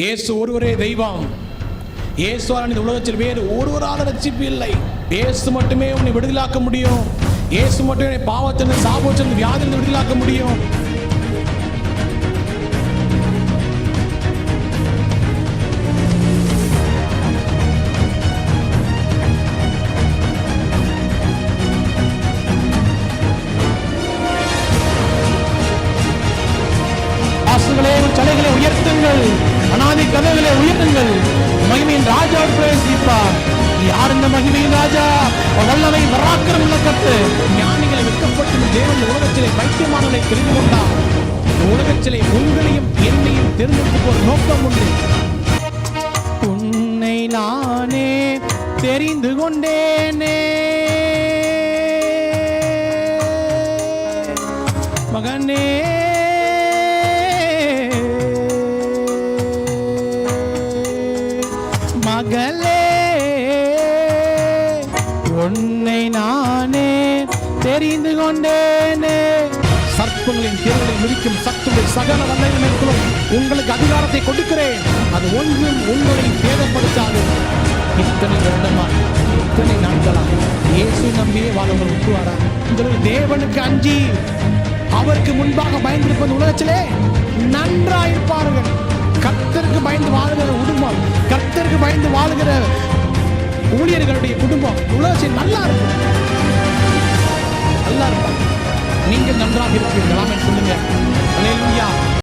இயேசு ஒருவரே தெய்வம். இயேசுவால் இந்த உலகத்தில் வேறு ஒருவரால் ரட்சிப்பு இல்லை இயேசு மட்டுமே உன்னை விடுதலாக்க முடியும். இயேசு மட்டுமே பாவத்திலிருந்து சாபத்திலிருந்து வியாதிலிருந்து விடுதலாக்க முடியும். வாசல்களே உன் தலைகளை மகிமையிலே உயர்த்துங்கள் மகிமையின் ராஜா பிரவேசிப்பார். யார் இந்த மகிமையின் ராஜா? வல்லமை வராக்கிரம் உள்ள கத்து. ஞானிகளை வெட்கப்பட்டு தேவன் இந்த உலகத்திலே பைத்தியமானவனை தெரிந்து கொண்டார். இந்த உலகத்திலே உங்களையும் என்னையும் தெரிந்தெடுத்து ஒரு நோக்கம் உண்டு. உன்னை நானே தெரிந்து கொண்டேனே. மகனே. மகளே உன்னை நானே தெரிந்து கொண்டேனே. சர்ப்பங்களின் தேர்தலை முடிக்கும் சத்துடைய சகல வல்லைகள் உங்களுக்கு அதிகாரத்தை கொடுக்கிறேன். அது ஒன்றும் உங்களை தேவைப்படுத்தாது இத்தனை வருடமா இத்தனை நாட்களா இயேசு நம்பியே வாழ்வர்கள் விட்டுவாரா இந்த தேவனுக்கு அஞ்சி அவருக்கு முன்பாக பயந்திருப்பது உலகத்திலே நன்றாயிருப்பார்கள். கத்தருக்கு பயந்து செய்கிற ஊழியர்களுடைய குடும்பம் உலகத்தில் நல்லா இருக்கும் நல்லா இருப்பாங்க நீங்கள் நன்றாக இருப்பீர்கள் சொல்லுங்க.